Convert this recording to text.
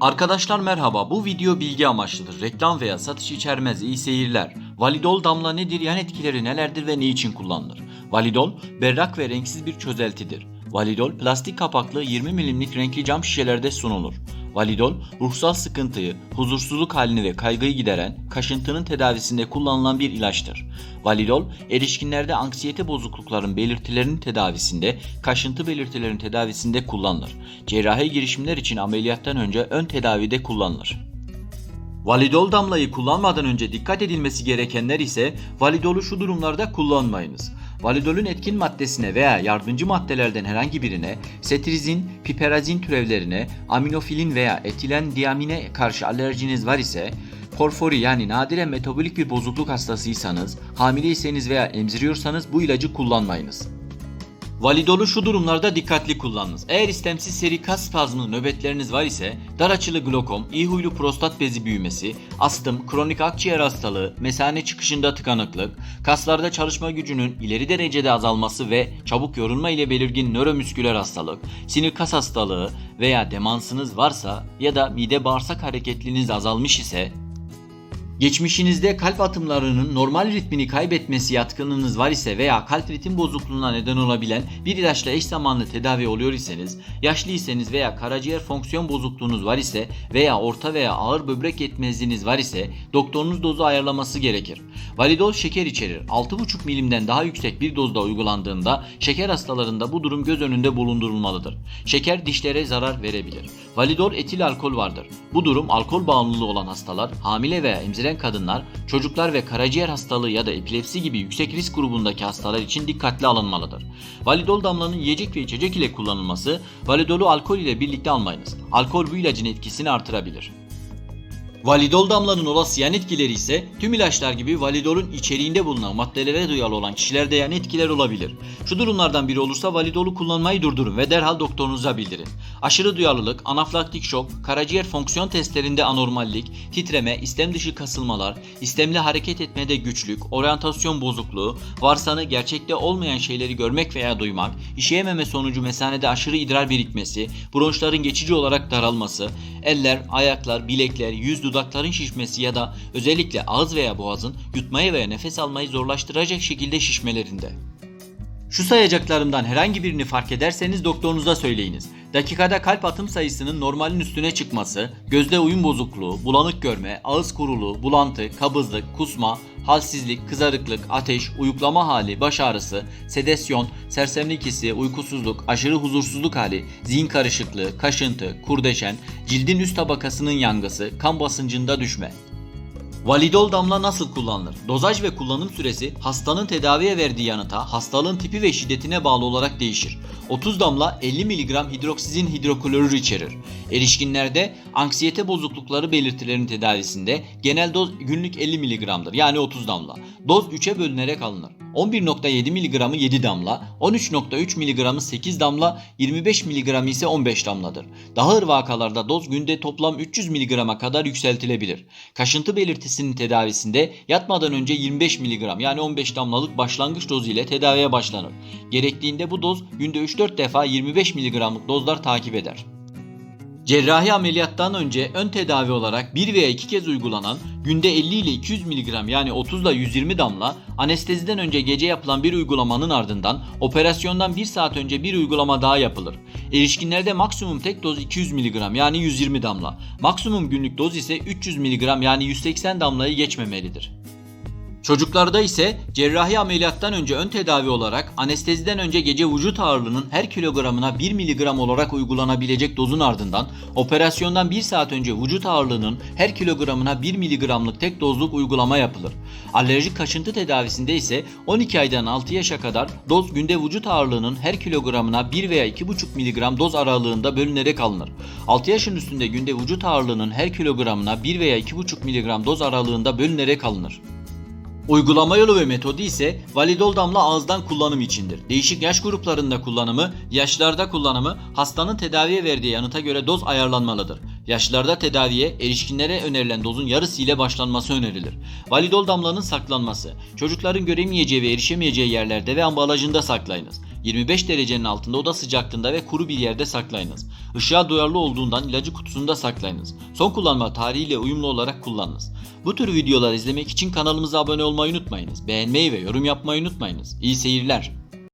Arkadaşlar merhaba. Bu video bilgi amaçlıdır. Reklam veya satış içermez. İyi seyirler. Validol damla nedir? Yan etkileri nelerdir ve ne için kullanılır? Validol berrak ve renksiz bir çözeltidir. Validol plastik kapaklı 20 milimlik renkli cam şişelerde sunulur. Validol ruhsal sıkıntıyı, huzursuzluk halini ve kaygıyı gideren, kaşıntının tedavisinde kullanılan bir ilaçtır. Validol, erişkinlerde anksiyete bozuklukların belirtilerinin tedavisinde, kaşıntı belirtilerinin tedavisinde kullanılır. Cerrahi girişimler için ameliyattan önce ön tedavide kullanılır. Validol damlayı kullanmadan önce dikkat edilmesi gerekenler ise validolu şu durumlarda kullanmayınız. Validolün etkin maddesine veya yardımcı maddelerden herhangi birine, setrizin, piperazin türevlerine, aminofilin veya etilen diamine karşı alerjiniz var ise, porfori yani nadiren metabolik bir bozukluk hastasıysanız, hamileyseniz veya emziriyorsanız bu ilacı kullanmayınız. Validol'u şu durumlarda dikkatli kullanınız. Eğer istemsiz seri kas spazmı nöbetleriniz var ise dar açılı glokom, iyi huylu prostat bezi büyümesi, astım, kronik akciğer hastalığı, mesane çıkışında tıkanıklık, kaslarda çalışma gücünün ileri derecede azalması ve çabuk yorulma ile belirgin nöromüsküler hastalık, sinir kas hastalığı veya demansınız varsa ya da mide bağırsak hareketliliğiniz azalmış ise Geçmişinizde kalp atımlarının normal ritmini kaybetmesi yatkınlığınız var ise veya kalp ritim bozukluğuna neden olabilen bir ilaçla eş zamanlı tedavi oluyor iseniz, yaşlıysanız veya karaciğer fonksiyon bozukluğunuz var ise veya orta veya ağır böbrek yetmezliğiniz var ise doktorunuz dozu ayarlaması gerekir. Validol şeker içerir. 6,5 milimden daha yüksek bir dozda uygulandığında şeker hastalarında bu durum göz önünde bulundurulmalıdır. Şeker dişlere zarar verebilir. Validol etil alkol vardır. Bu durum alkol bağımlılığı olan hastalar, hamile veya emziren kadınlar, çocuklar ve karaciğer hastalığı ya da epilepsi gibi yüksek risk grubundaki hastalar için dikkatli alınmalıdır. Validol damlanın yiyecek ve içecek ile kullanılması, validolu alkol ile birlikte almayınız. Alkol bu ilacın etkisini artırabilir. Validol damlanın olası yan etkileri ise tüm ilaçlar gibi validolun içeriğinde bulunan maddelere duyarlı olan kişilerde yan etkiler olabilir. Şu durumlardan biri olursa validolu kullanmayı durdurun ve derhal doktorunuza bildirin. Aşırı duyarlılık, anafilaktik şok, karaciğer fonksiyon testlerinde anormallik, titreme, istem dışı kasılmalar, istemli hareket etmede güçlük, oryantasyon bozukluğu, varsanı gerçekte olmayan şeyleri görmek veya duymak, işeyememe sonucu mesanede aşırı idrar birikmesi, bronşların geçici olarak daralması, eller, ayaklar, bilekler, yüz dudakların şişmesi ya da özellikle ağız veya boğazın yutmayı veya nefes almayı zorlaştıracak şekilde şişmelerinde. Şu sayacaklarımdan herhangi birini fark ederseniz doktorunuza söyleyiniz. Dakikada kalp atım sayısının normalin üstüne çıkması, gözde uyum bozukluğu, bulanık görme, ağız kuruluğu, bulantı, kabızlık, kusma, halsizlik, kızarıklık, ateş, uyuklama hali, baş ağrısı, sedasyon, sersemlik hissi, uykusuzluk, aşırı huzursuzluk hali, zihin karışıklığı, kaşıntı, kurdeşen, cildin üst tabakasının yangısı, kan basıncında düşme. Validol damla nasıl kullanılır? Dozaj ve kullanım süresi hastanın tedaviye verdiği yanıta, hastalığın tipi ve şiddetine bağlı olarak değişir. 30 damla 50 mg hidroksizin hidroklorür içerir. Erişkinlerde anksiyete bozuklukları belirtilerinin tedavisinde genel doz günlük 50 mg'dır yani 30 damla. Doz 3'e bölünerek alınır. 11.7 mg'ı 7 damla, 13.3 mg'ı 8 damla, 25 mg ise 15 damladır. Daha ağır vakalarda doz günde toplam 300 mg'a kadar yükseltilebilir. Kaşıntı belirtisinin tedavisinde yatmadan önce 25 mg yani 15 damlalık başlangıç dozu ile tedaviye başlanır. Gerektiğinde bu doz günde 3-4 defa 25 mg'lık dozlar takip eder. Cerrahi ameliyattan önce ön tedavi olarak bir veya iki kez uygulanan günde 50 ile 200 mg yani 30 ile 120 damla anesteziden önce gece yapılan bir uygulamanın ardından operasyondan 1 saat önce bir uygulama daha yapılır. Erişkinlerde maksimum tek doz 200 mg yani 120 damla. Maksimum günlük doz ise 300 mg yani 180 damlayı geçmemelidir. Çocuklarda ise cerrahi ameliyattan önce ön tedavi olarak anesteziden önce gece vücut ağırlığının her kilogramına 1 mg olarak uygulanabilecek dozun ardından operasyondan 1 saat önce vücut ağırlığının her kilogramına 1 mg'lık tek dozluk uygulama yapılır. Alerjik kaşıntı tedavisinde ise 12 aydan 6 yaşa kadar doz günde vücut ağırlığının her kilogramına 1 veya 2,5 mg doz aralığında bölünerek alınır. 6 yaşın üstünde günde vücut ağırlığının her kilogramına 1 veya 2,5 mg doz aralığında bölünerek alınır. Uygulama yolu ve metodu ise validol damla ağızdan kullanım içindir. Değişik yaş gruplarında kullanımı, yaşlarda kullanımı hastanın tedaviye verdiği yanıta göre doz ayarlanmalıdır. Yaşlarda tedaviye erişkinlere önerilen dozun yarısı ile başlanması önerilir. Validol damlanın saklanması. Çocukların göremeyeceği ve erişemeyeceği yerlerde ve ambalajında saklayınız. 25 derecenin altında oda sıcaklığında ve kuru bir yerde saklayınız. Işığa duyarlı olduğundan ilacı kutusunda saklayınız. Son kullanma tarihiyle uyumlu olarak kullanınız. Bu tür videolar izlemek için kanalımıza abone olmayı unutmayınız. Beğenmeyi ve yorum yapmayı unutmayınız. İyi seyirler.